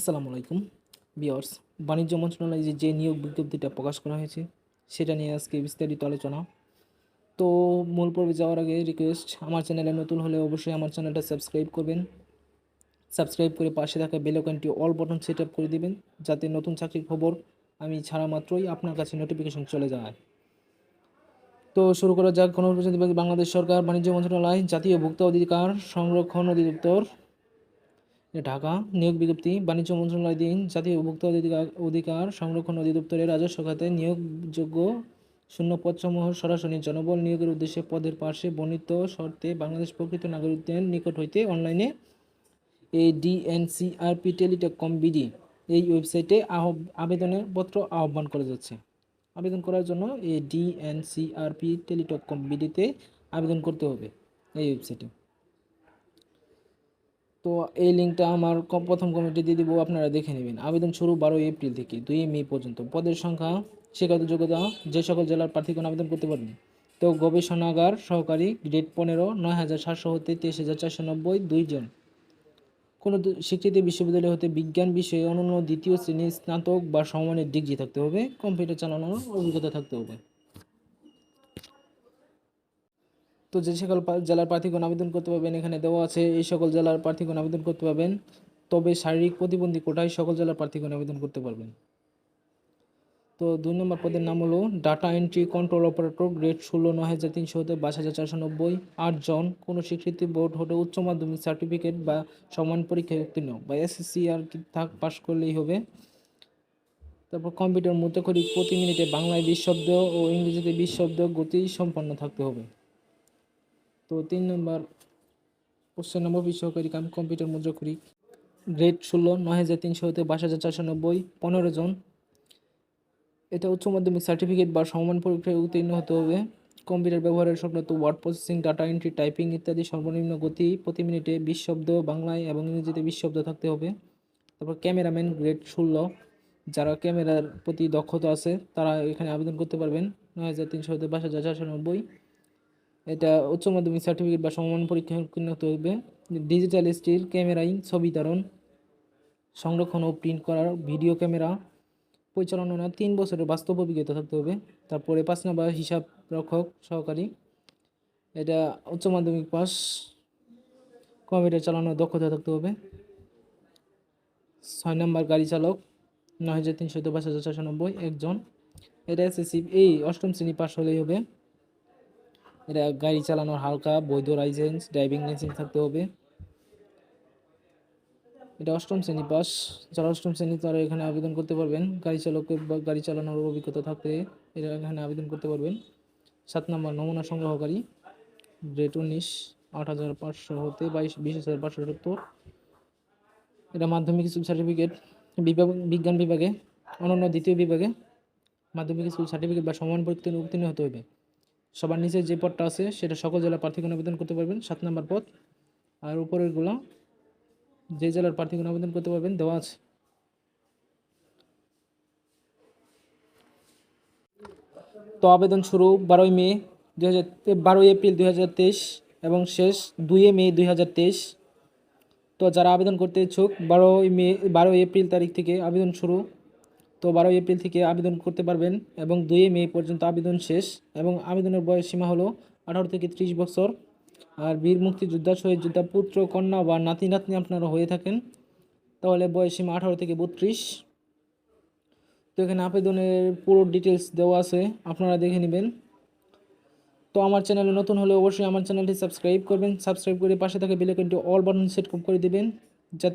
আসসালামু আলাইকুম। বিয়ার্স বাণিজ্য মন্ত্রণালয়ে যে- যে নিয়োগ বিজ্ঞপ্তিটা প্রকাশ করা হয়েছে, সেটা নিয়ে আজকে বিস্তারিত আলোচনা। তো মূল পর্বে যাওয়ার আগে রিকোয়েস্ট আমার চ্যানেলে নতুন হলে অবশ্যই আমার চ্যানেলটা সাবস্ক্রাইব করবেন। সাবস্ক্রাইব করে পাশে থাকা বেলকনটি অল বটন সেট আপ করে দিবেন, যাতে নতুন চাকরির খবর আমি ছাড়া মাত্রই আপনার কাছে নোটিফিকেশন চলে যায়। তো শুরু করা যাক। গণপ্রজাতন্ত্রী বাংলাদেশ সরকার, বাণিজ্য মন্ত্রণালয়, জাতীয় ভোক্তা অধিকার সংরক্ষণ অধিদপ্তর। ঢাকা, নিয়োগ বিজ্ঞপ্তি, বাণিজ্য মন্ত্রণালয়ধীন জাতীয় উপভোক্তা অধিকার অধিকার সংরক্ষণ অধিদপ্তরের রাজস্ব খাতে নিয়োগযোগ্য শূন্য পদসমূহ সরাসরি জনবল নিয়োগের উদ্দেশ্যে পদের পার্শ্বে বর্ণিত শর্তে বাংলাদেশ প্রকৃত নাগরিকদের নিকট হইতে অনলাইনে এই ডিএনসিআরপি টেলিটকম বিডি এই ওয়েবসাইটে আবেদনের পত্র আহ্বান করা যাচ্ছে। আবেদন করার জন্য এই ডিএনসিআরপি টেলিটকম বিডিতে আবেদন করতে হবে এই ওয়েবসাইটে। তো এই লিঙ্কটা আমার প্রথম কমেন্টে দিয়ে দিব, আপনারা দেখে নেবেন। আবেদন শুরু বারোই এপ্রিল থেকে, দুই মে পর্যন্ত। পদের সংখ্যা, শিক্ষাগত যোগ্যতা, যে সকল জেলার প্রার্থীগণ আবেদন করতে পারবেন। তো গবেষণাগার সহকারী গ্রেড পনেরো, নয় হাজার সাতশো হতে তেইশ হাজার চারশো নব্বই দুইজন কোনো স্বীকৃত বিশ্ববিদ্যালয় হতে বিজ্ঞান বিষয়ে অনন্য দ্বিতীয় শ্রেণির স্নাতক বা সমমানের ডিগ্রি থাকতে হবে, কম্পিউটার চালানোর অভিজ্ঞতা থাকতে হবে। তো যে সকল জেলার প্রার্থীগণ আবেদন করতে পারবেন, এখানে দেওয়া আছে, এই সকল জেলার প্রার্থীগণ আবেদন করতে পারবেন। তবে শারীরিক প্রতিবন্ধী কোটায় সকল জেলার প্রার্থীগণ আবেদন করতে পারবেন। তো দুই নম্বর পদের নাম হলো data entry control operator grade ষোলো নয় হাজার তিনশো হতে বাইশ হাজার চারশো নব্বই আটজন কোনো স্বীকৃতি বোর্ড হতে উচ্চ মাধ্যমিক সার্টিফিকেট বা সমান পরীক্ষায় উত্তীর্ণ বা এসএসসি আর কি থাক পাশ করলেই হবে। তারপর কম্পিউটার মধ্যকরিক প্রতি মিনিটে বাংলায় বিশ শব্দ ও ইংরেজিতে বিশ শব্দ গতি সম্পন্ন থাকতে হবে। তো তিন নম্বর কোশ্চেন নম্বর বিশ সহকারী কাম কম্পিউটার মুদ্রাক্ষরিক গ্রেড ষোলো, নয় হাজার তিনশো হতে বাইশ হাজার চারশো নব্বই, পনেরো জন। এটা উচ্চ মাধ্যমিক সার্টিফিকেট বা সমান পরীক্ষায় উত্তীর্ণ হতে হবে। কম্পিউটার ব্যবহারের সংক্রান্ত word processing data entry typing ইত্যাদি সর্বনিম্ন গতি, প্রতি মিনিটে বিশ শব্দ বাংলায় এবং ইংরেজিতে বিশ শব্দ থাকতে হবে। তারপর ক্যামেরাম্যান গ্রেড ষোলো। যারা ক্যামেরার প্রতি দক্ষতা আছে, তারা এখানে আবেদন করতে পারবেন। নয় হাজার তিনশো হতে বাইশ হাজার চারশো নব্বই। এটা উচ্চ মাধ্যমিক সার্টিফিকেট বা সমমান পরীক্ষা উত্তীর্ণ হবে ডিজিটাল স্টিল ক্যামেরাই ছবি ধারণ, সংরক্ষণ ও প্রিন্ট করার ভিডিও ক্যামেরা পরিচালনা তিন বছরের বাস্তব অভিজ্ঞতা থাকতে হবে। তারপরে পাঁচ নম্বর হিসাব রক্ষক সহকারী। এটা উচ্চ মাধ্যমিক পাস, কম্পিউটার চালানোর দক্ষতা থাকতে হবে। ছয় নম্বর গাড়ি চালক, নয় হাজার তিনশো পাঁচ হাজার একজন। এটা এসএসসি এই অষ্টম শ্রেণি পাস হলেই হবে। এটা গাড়ি চালানোর হালকা বৈধ লাইসেন্স ড্রাইভিং লাইসেন্স থাকতে হবে। এটা অষ্টম শ্রেণি পাস যারা অষ্টম শ্রেণি, তারা এখানে আবেদন করতে পারবেন। গাড়ি চালকের বা গাড়ি চালানোর অভিজ্ঞতা থাকতে এরা এখানে আবেদন করতে পারবেন। সাত নম্বর, নমুনা সংগ্রহকারী। গ্রেড উনিশ, আট হাজার পাঁচশো হতে বাইশ, বিশ হাজার পাঁচশো সত্তর। এটা মাধ্যমিক স্কুল সার্টিফিকেট বিভাগ, বিজ্ঞান বিভাগে, অনন্য দ্বিতীয় বিভাগে মাধ্যমিক স্কুল সার্টিফিকেট বা সমান উত্তীর্ণ হতে হবে। সবার নিচে যে পদটা আছে, সেটা সকল জেলার প্রার্থীগণ আবেদন করতে পারবেন। সাত নম্বর পদ। আর উপরেরগুলো যে জেলার প্রার্থীগণ আবেদন করতে পারবেন, দেওয়া আছে। তো আবেদন শুরু বারোই মে দুই হাজার এপ্রিল দুই হাজার তেইশ এবং শেষ দুই মে দুই হাজার তেইশ। তো যারা আবেদন করতে ইচ্ছুক, বারোই মে বারোই এপ্রিল তারিখ থেকে আবেদন শুরু। তো বারোই এপ্রিল থেকে আবেদন করতে পারবেন এবং দুই মে পর্যন্ত আবেদন শেষ এবং আবেদনের বয়স সীমা হলো আঠারো থেকে ত্রিশ বছর। আর বীর মুক্তিযোদ্ধা শহীদ যোদ্ধা পুত্র, কন্যা বা নাতি নাতনি আপনারা হয়ে থাকেন। তাহলে বয়স সীমা আঠারো থেকে বত্রিশ। তো এখানে আবেদনের পুরো ডিটেলস দেওয়া আছে, আপনারা দেখে নেবেন। তো আমার চ্যানেলে নতুন হলে অবশ্যই আমার চ্যানেলটি সাবস্ক্রাইব করবেন। সাবস্ক্রাইব করে পাশে থাকা বেলাইকনটি অল বাটন সেট করে দিবেন।